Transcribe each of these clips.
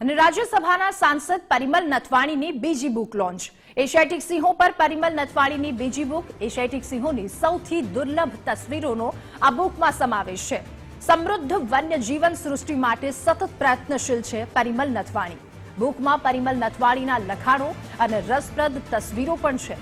અને રાજ્યસભાના સાંસદ પરિમલ નથવાણીની બીજી બુક લોન્ચ. એશિયાટિક સિંહો પર પરિમલ નથવાણીની બીજી બુક, એશિયાટિક સિંહોની સૌથી દુર્લભ તસવીરોનો આ બુકમાં સમાવેશ છે. સમૃદ્ધ વન્ય જીવન સૃષ્ટિ માટે સતત પ્રયત્નશીલ છે પરિમલ નથવાણી. બુકમાં પરિમલ નથવાણીના લખાણો અને રસપ્રદ તસવીરો પણ છે.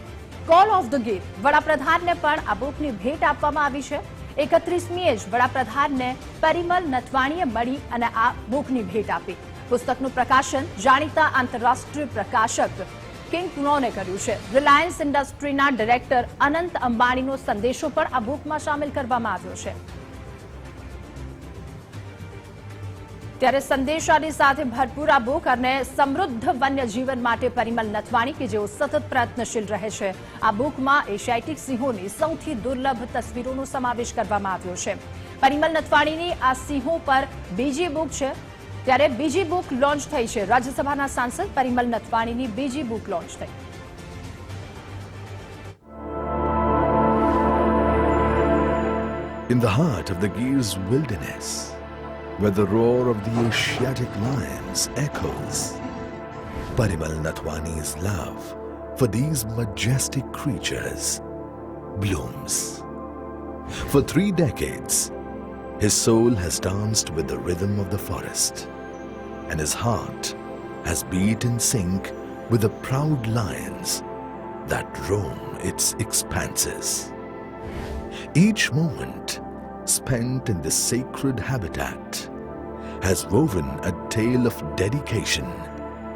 કોલ ઓફ ધ ગીર, વડાપ્રધાનને પણ આ બુકની ભેટ આપવામાં આવી છે. એકત્રીસમીએ જ વડાપ્રધાનને પરિમલ નથવાણીએ મળી અને આ બુકની ભેટ આપી. પુસ્તકનું પ્રકાશન જાણીતા આંતરરાષ્ટ્રીય પ્રકાશક કિંગ ક્નોને કર્યું છે. રિલાયન્સ ઇન્ડસ્ટ્રીના ડિરેક્ટર અનંત અંબાણીનો સંદેશો પણ આ બુકમાં સામેલ કરવામાં આવ્યો છે. ત્યારે સંદેશાની સાથે ભરપૂર આ બુક અને સમૃદ્ધ વન્ય જીવન માટે પરિમલ નથવાણી કે જેઓ સતત પ્રયત્નશીલ રહે છે. આ બુકમાં એશિયાટિક સિંહોની સૌથી દુર્લભ તસવીરોનો સમાવેશ કરવામાં આવ્યો છે. પરિમલ નથવાણીની આ સિંહો પર બીજી બુક છે ત્યારે બીજી બુક લોન્ચ થઈ છે રાજ્યસભાના સાંસદ પરિમલ નથવાણીની બીજી બુક લોન્ચ થઈ In the heart of the Gir's wilderness, where the roar of the Asiatic lions echoes, Parimal Natwani's love for these majestic creatures blooms. For three decades, his soul has danced with the rhythm of the forest, and his heart has beat in sync with the proud lions that roam its expanses. Each moment spent in this sacred habitat has woven a tale of dedication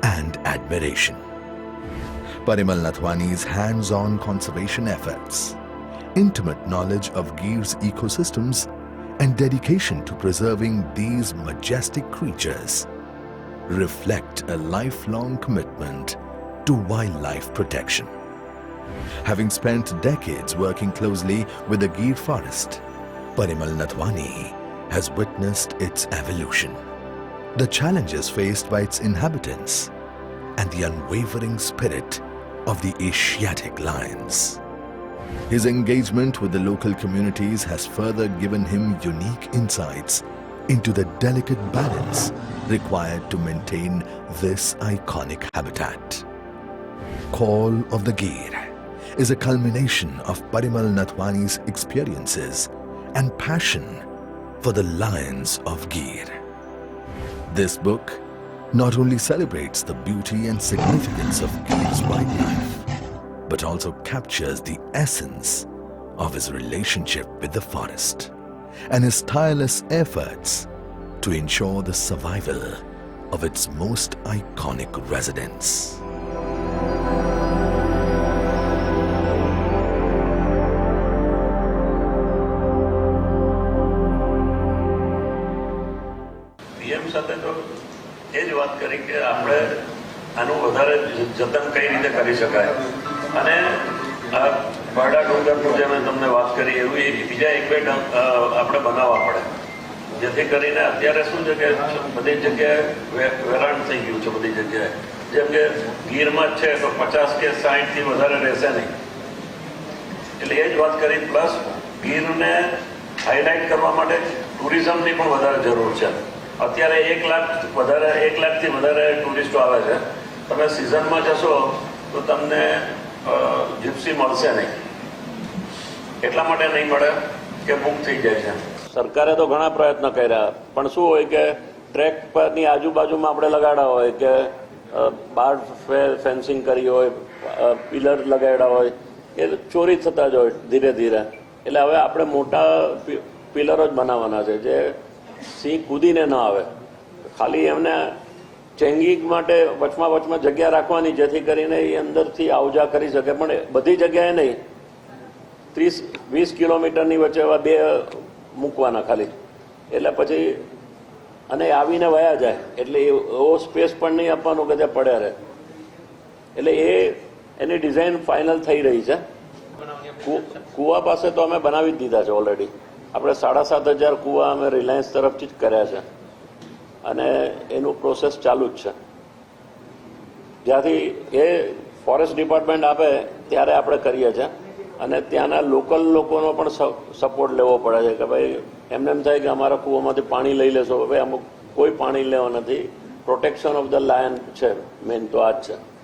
and admiration. Parimal Nathwani's hands on conservation efforts, intimate knowledge of Gir's ecosystems, and dedication to preserving these majestic creatures reflect a lifelong commitment to wildlife protection. Having spent decades working closely with the Gir forest, Parimal Nathwani has witnessed its evolution, the challenges faced by its inhabitants, and the unwavering spirit of the Asiatic lions. His engagement with the local communities has further given him unique insights into the delicate balance required to maintain this iconic habitat. Call of the Gir is a culmination of Parimal Nathwani's experiences and passion for the lions of Gir. This book not only celebrates the beauty and significance of Gir's wildlife, but also captures the essence of his relationship with the forest and his tireless efforts to ensure the survival of its most iconic residents. PM સાથે તો એ જ વાત કરી કે આપણે આનું વધારે જ- જતન કઈ રીતે કરી શકાય અને આ પાડા ડુંગરનું જે મેં તમને વાત કરી એવું એ બીજા એક બે આપણે બનાવવા પડે. જેથી કરીને અત્યારે શું છે કે બધી જગ્યાએ વેરાણ થઈ ગયું છે બધી જગ્યાએ. જેમ કે ગીરમાં છે તો પચાસ કે સાહીઠથી વધારે રહેશે નહીં. એટલે એ જ વાત કરી, પ્લસ ગીરને હાઇલાઇટ કરવા માટે ટુરિઝમની પણ વધારે જરૂર છે. અત્યારે એક લાખ વધારે, એક લાખથી વધારે ટુરિસ્ટો આવે છે. તમે સિઝનમાં જશો તો તમને જીપ્સી મળશે નહીં. એટલા માટે નહીં મળે કે બુક થઈ જાય છે. સરકારે તો ઘણા પ્રયત્ન કર્યા, પણ શું હોય કે ટ્રેક પરની આજુબાજુમાં આપણે લગાડ્યા હોય કે બાર ફેન્સિંગ કરી હોય પિલર લગાડ્યા હોય, એ ચોરી થતા જ હોય ધીરે ધીરે. એટલે હવે આપણે મોટા પિલરો જ બનાવવાના છે, જે સિંહ કૂદીને ન આવે. ખાલી એમને ચેંગિંગ માટે વચમાં વચમાં જગ્યા રાખવાની, જેથી કરીને એ અંદરથી આવજા કરી શકે. પણ બધી જગ્યાએ નહીં. ત્રીસ, વીસ કિલોમીટરની વચ્ચે એવા બે મૂકવાના ખાલી. એટલે પછી અને આવીને વયા જાય. એટલે એવો સ્પેસ પણ નહીં આપવાનો કે જે પડ્યા રહે. એટલે એ, એની ડિઝાઇન ફાઇનલ થઈ રહી છે. કૂવા પાસે તો અમે બનાવી જ દીધા છે ઓલરેડી. આપણે સાડા સાત હજાર કૂવા અમે રિલાયન્સ તરફથી જ કર્યા છે. અને એનું પ્રોસેસ ચાલુ જ છે. જ્યાંથી એ ફોરેસ્ટ ડિપાર્ટમેન્ટ આપે, ત્યારે આપણે કરીએ છીએ. અને ત્યાંના લોકલ લોકોનો પણ સપોર્ટ લેવો પડે છે કે ભાઈ, એમને એમ થાય કે અમારા કૂવામાંથી પાણી લઈ લેશો. ભાઈ અમુક કોઈ પાણી લેવા નથી. પ્રોટેક્શન ઓફ ધ લાયન છે મેઇન તો આ જ છે.